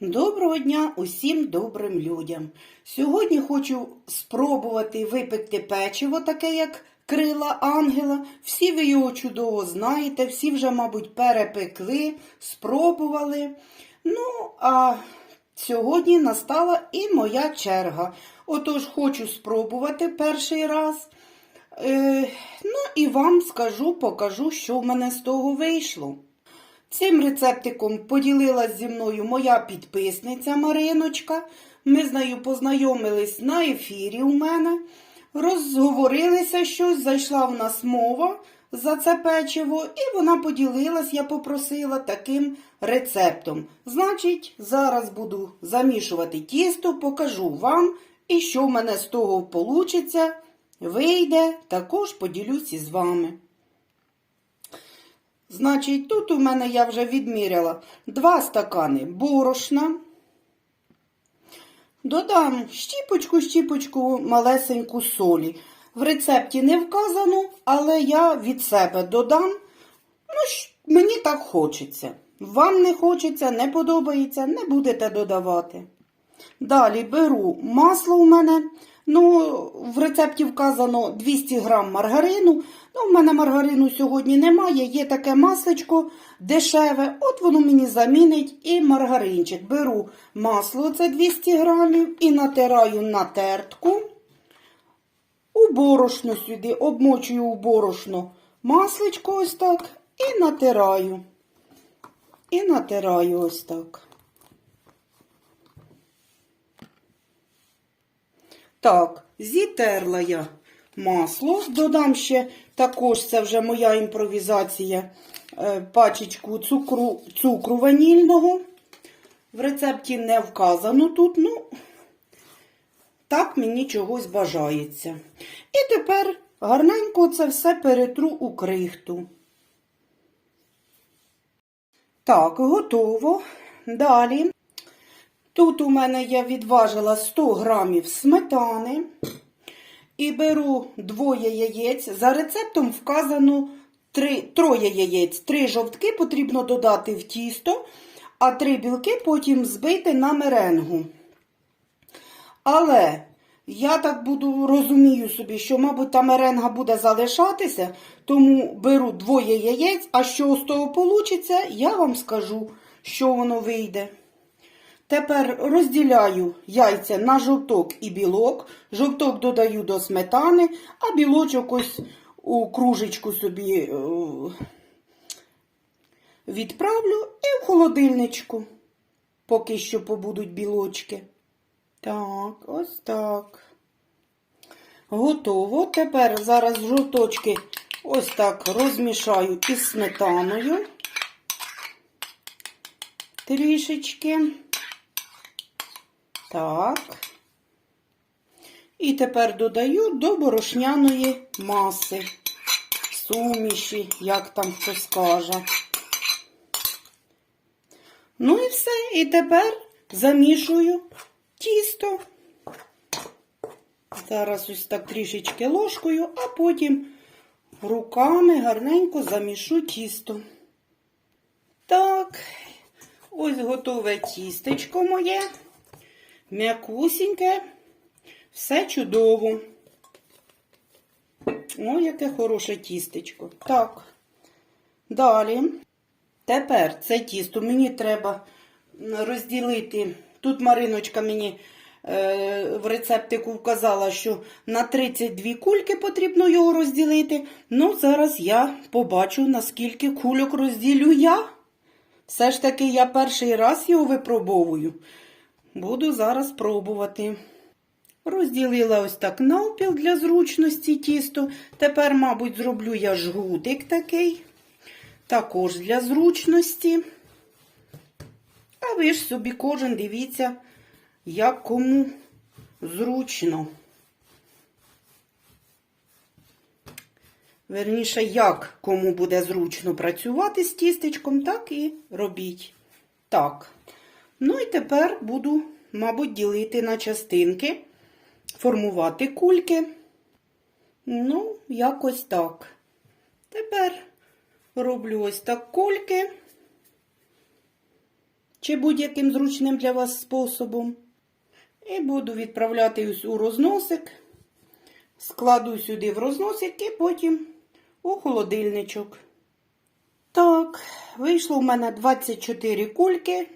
Доброго дня усім добрим людям. Сьогодні хочу спробувати випекти печиво, таке як крила ангела. Всі ви його чудово знаєте, всі вже, мабуть, перепекли, спробували. Ну, а сьогодні настала і моя черга. Отож, хочу спробувати перший раз. Е, ну і вам скажу, покажу, що в мене з того вийшло. Цим рецептиком поділилась зі мною моя підписниця Мариночка. Ми з нею познайомились на ефірі у мене, розговорилися щось, зайшла в нас мова за це печиво, і вона поділилась, я попросила таким рецептом. Значить, зараз буду замішувати тісто, покажу вам, і що в мене з того получиться, вийде, також поділюсь із вами. Значить, тут у мене я вже відміряла 2 стакани борошна. Додам щіпочку-щіпочку малесеньку солі. В рецепті не вказано, але я від себе додам. Ну, мені так хочеться. Вам не хочеться, не подобається, не будете додавати. Далі беру масло у мене. Ну, в рецепті вказано 200 грам маргарину. Ну, в мене маргарину сьогодні немає. Є таке масличко дешеве. От воно мені замінить і маргаринчик. Беру масло, це 200 грамів, і натираю на тертку. У борошно сюди, обмочую у борошно масличко ось так і натираю. І натираю ось так. Так, зітерла я масло. Додам ще також, це вже моя імпровізація, е, пачечку цукру, цукру ванільного. В рецепті не вказано тут, ну, так мені чогось бажається. І тепер гарненько це все перетру у крихту. Так, готово. Далі. Тут у мене я відважила 100 грамів сметани і беру двоє яєць. За рецептом вказано три, троє яєць. Три жовтки потрібно додати в тісто, а три білки потім збити на меренгу. Але я так буду розумію собі, що, мабуть, та меренга буде залишатися, тому беру двоє яєць, а що з того получиться, я вам скажу, що воно вийде. Тепер розділяю яйця на жовток і білок. Жовток додаю до сметани, а білочок ось у кружечку собі е, відправлю і в холодильничку, поки що побудуть білочки. Так, ось так. Готово. Тепер зараз жовточки ось так розмішаю із сметаною. Трішечки. Так. І тепер додаю до борошняної маси, суміші, як там хто скаже. Ну і все. І тепер замішую тісто. Зараз ось так трішечки ложкою, а потім руками гарненько замішу тісто. Так, ось готове тістечко моє. М'якусіньке, все чудово. О, яке хороше тістечко. Так. Далі. Тепер це тісто мені треба розділити. Тут Мариночка мені е, в рецептику вказала, що на 32 кульки потрібно його розділити. Ну, зараз я побачу, наскільки кульок розділю я. Все ж таки, я перший раз його випробовую. Буду зараз пробувати. Розділила ось так навпіл для зручності тісто. Тепер, мабуть, зроблю я жгутик такий. Також для зручності. А ви ж собі кожен дивіться, як кому зручно. Верніше, як кому буде зручно працювати з тістечком, так і робіть. Так. Ну і тепер буду, мабуть, ділити на частинки, формувати кульки. Ну, якось так. Тепер роблю ось так кульки. чи будь-яким зручним для вас способом. І буду відправляти ось у розносик. Складу сюди в розносик і потім у холодильничок. Так, вийшло в мене 24 кульки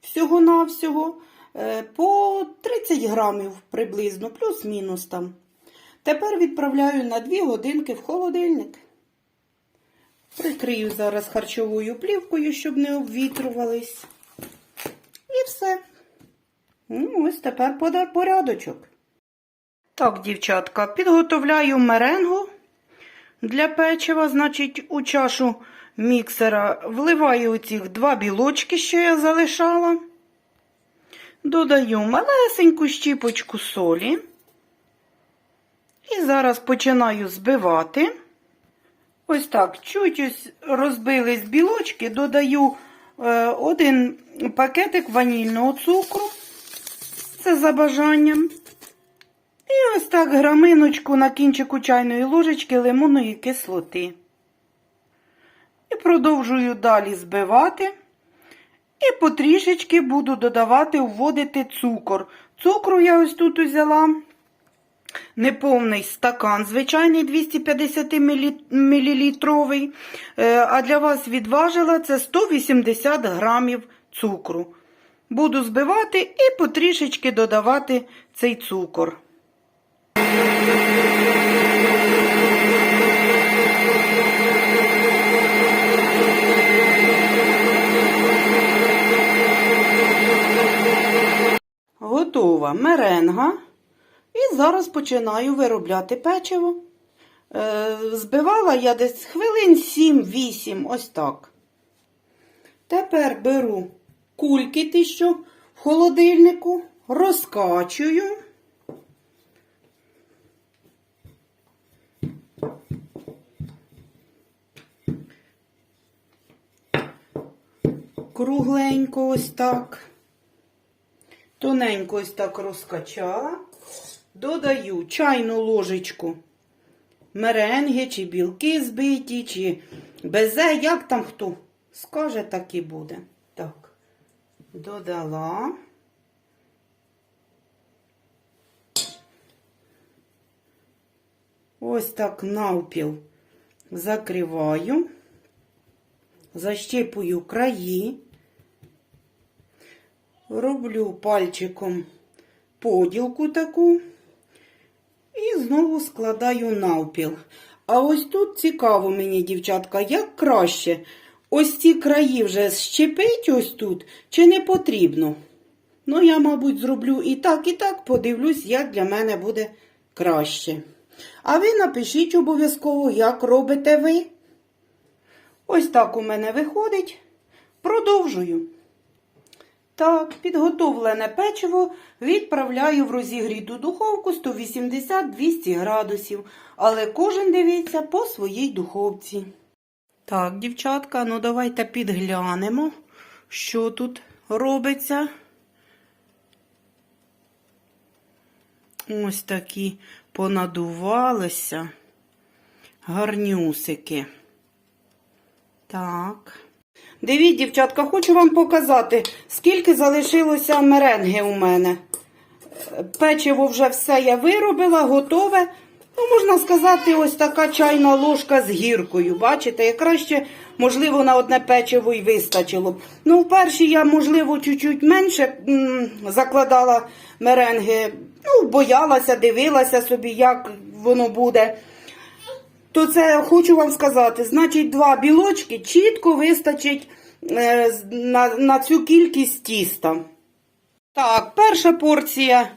всього-навсього е, по 30 грамів приблизно, плюс-мінус там. Тепер відправляю на 2 годинки в холодильник. Прикрию зараз харчовою плівкою, щоб не обвітрювались. І все. Ну, ось тепер порядочок. Так, дівчатка, підготовляю меренгу для печива. Значить, у чашу міксера вливаю оці два білочки, що я залишала. Додаю малесеньку щіпочку солі. І зараз починаю збивати. Ось так, чуть ось розбились білочки, додаю е, один пакетик ванільного цукру. Це за бажанням. І ось так граминочку на кінчику чайної ложечки лимонної кислоти. Продовжую далі збивати. І потрішечки буду додавати, вводити цукор. Цукру я ось тут взяла неповний стакан, звичайний 250 мл, а для вас відважила це 180 грамів цукру. Буду збивати і потрішечки додавати цей цукор. Готова меренга. І зараз починаю виробляти печиво. Е, збивала я десь хвилин 7-8, ось так. Тепер беру кульки ті, що в холодильнику, розкачую. Кругленько ось так. Тоненько ось так розкачала. Додаю чайну ложечку меренги, чи білки збиті, чи безе, як там хто скаже, так і буде. Так, додала. Ось так навпіл закриваю, защіпую краї, роблю пальчиком поділку таку. І знову складаю навпіл. А ось тут цікаво мені, дівчатка, як краще. Ось ці краї вже щепить ось тут, чи не потрібно. Ну, я, мабуть, зроблю і так, і так, подивлюсь, як для мене буде краще. А ви напишіть обов'язково, як робите ви. Ось так у мене виходить. Продовжую. Так, підготовлене печиво відправляю в розігріту духовку 180-200 градусів. Але кожен дивиться по своїй духовці. Так, дівчатка, ну давайте підглянемо, що тут робиться. Ось такі понадувалися гарнюсики. Так. Дивіть, дівчатка, хочу вам показати, скільки залишилося меренги у мене. Печиво вже все я виробила, готове. Ну, можна сказати, ось така чайна ложка з гіркою. Бачите, якраз ще, можливо, на одне печиво і вистачило б. Ну, вперше я, можливо, чуть-чуть менше закладала меренги. Ну, боялася, дивилася собі, як воно буде. То це хочу вам сказати, значить, два білочки чітко вистачить е, на, на цю кількість тіста. Так, перша порція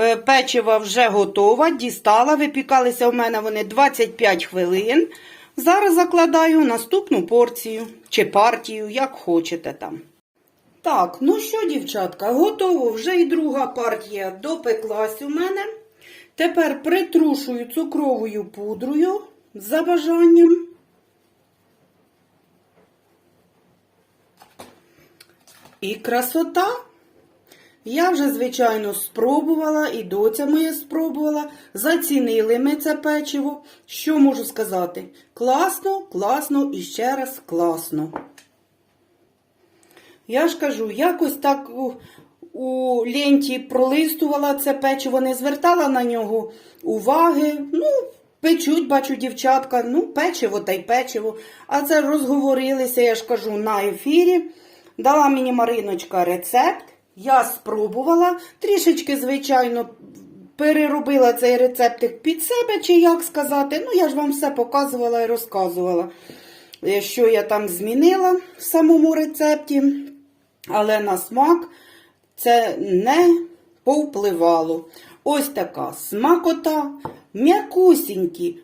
е, печива вже готова, дістала. Випікалися в мене вони 25 хвилин. Зараз закладаю наступну порцію чи партію, як хочете там. Так, ну що, дівчатка, готово. Вже і друга партія допеклась у мене. Тепер притрушую цукровою пудрою за бажанням. І красота. Я вже, звичайно, спробувала, і доця моя спробувала. Зацінили ми це печиво. Що можу сказати? Класно, класно і ще раз класно. Я ж кажу, якось так у, ленті пролистувала це печиво, не звертала на нього уваги. Ну, печуть, бачу, дівчатка, ну, печиво та й печиво. А це розговорилися, я ж кажу, на ефірі. Дала мені Мариночка рецепт. Я спробувала. Трішечки, звичайно, переробила цей рецептик під себе, чи як сказати. Ну, я ж вам все показувала і розказувала, е, що я там змінила в самому рецепті. Але на смак це не повпливало. Ось така смакота, м'якусінькі,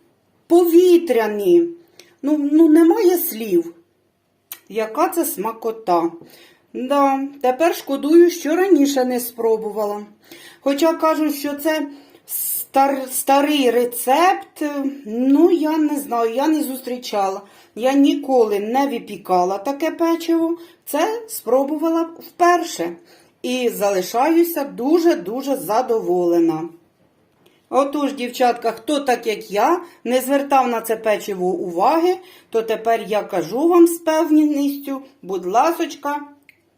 повітряні. Ну, ну немає слів. Яка це смакота? Да, тепер шкодую, що раніше не спробувала. Хоча кажуть, що це стар, старий рецепт, ну я не знаю, я не зустрічала. Я ніколи не випікала таке печиво. Це спробувала вперше. І залишаюся дуже-дуже задоволена. Отож, дівчатка, хто так як я не звертав на це печиво уваги, то тепер я кажу вам з певністю, будь ласочка,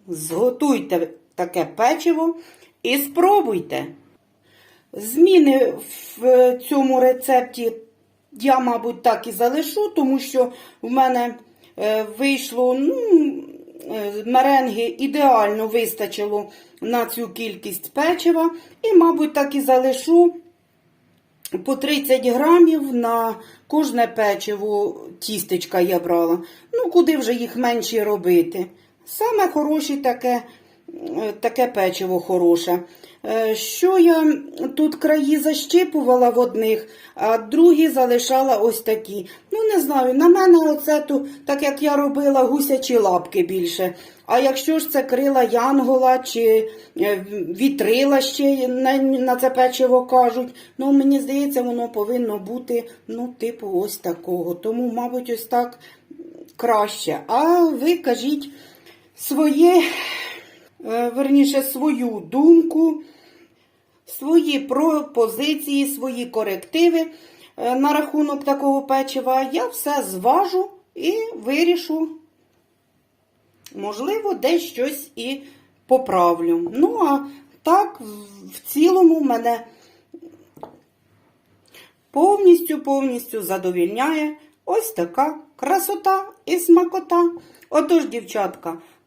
зготуйте таке печиво і спробуйте. Зміни в цьому рецепті я, мабуть, так і залишу, тому що в мене е, вийшло ну, меренги ідеально вистачило на цю кількість печива. І, мабуть, так і залишу по 30 грамів на кожне печиво тістечка я брала. Ну, куди вже їх менше робити. Саме хороше таке, е, таке печиво хороше. Е, Що я тут краї защипувала в одних, а другі залишала ось такі. Ну, не знаю, на мене оце то, так як я робила гусячі лапки більше. А якщо ж це крила янгола чи е, вітрила ще на, на це печиво кажуть, ну мені здається, воно повинно бути, ну, типу, ось такого. Тому, мабуть, ось так краще. А ви кажіть своє, е, верніше, свою думку, свої пропозиції, свої корективи е, на рахунок такого печива. Я все зважу і вирішу. Можливо, десь щось і поправлю. Ну, а так, в- цілому мене повністю повністю задовільняє ось така красота і смакота. Отож, дівчатка,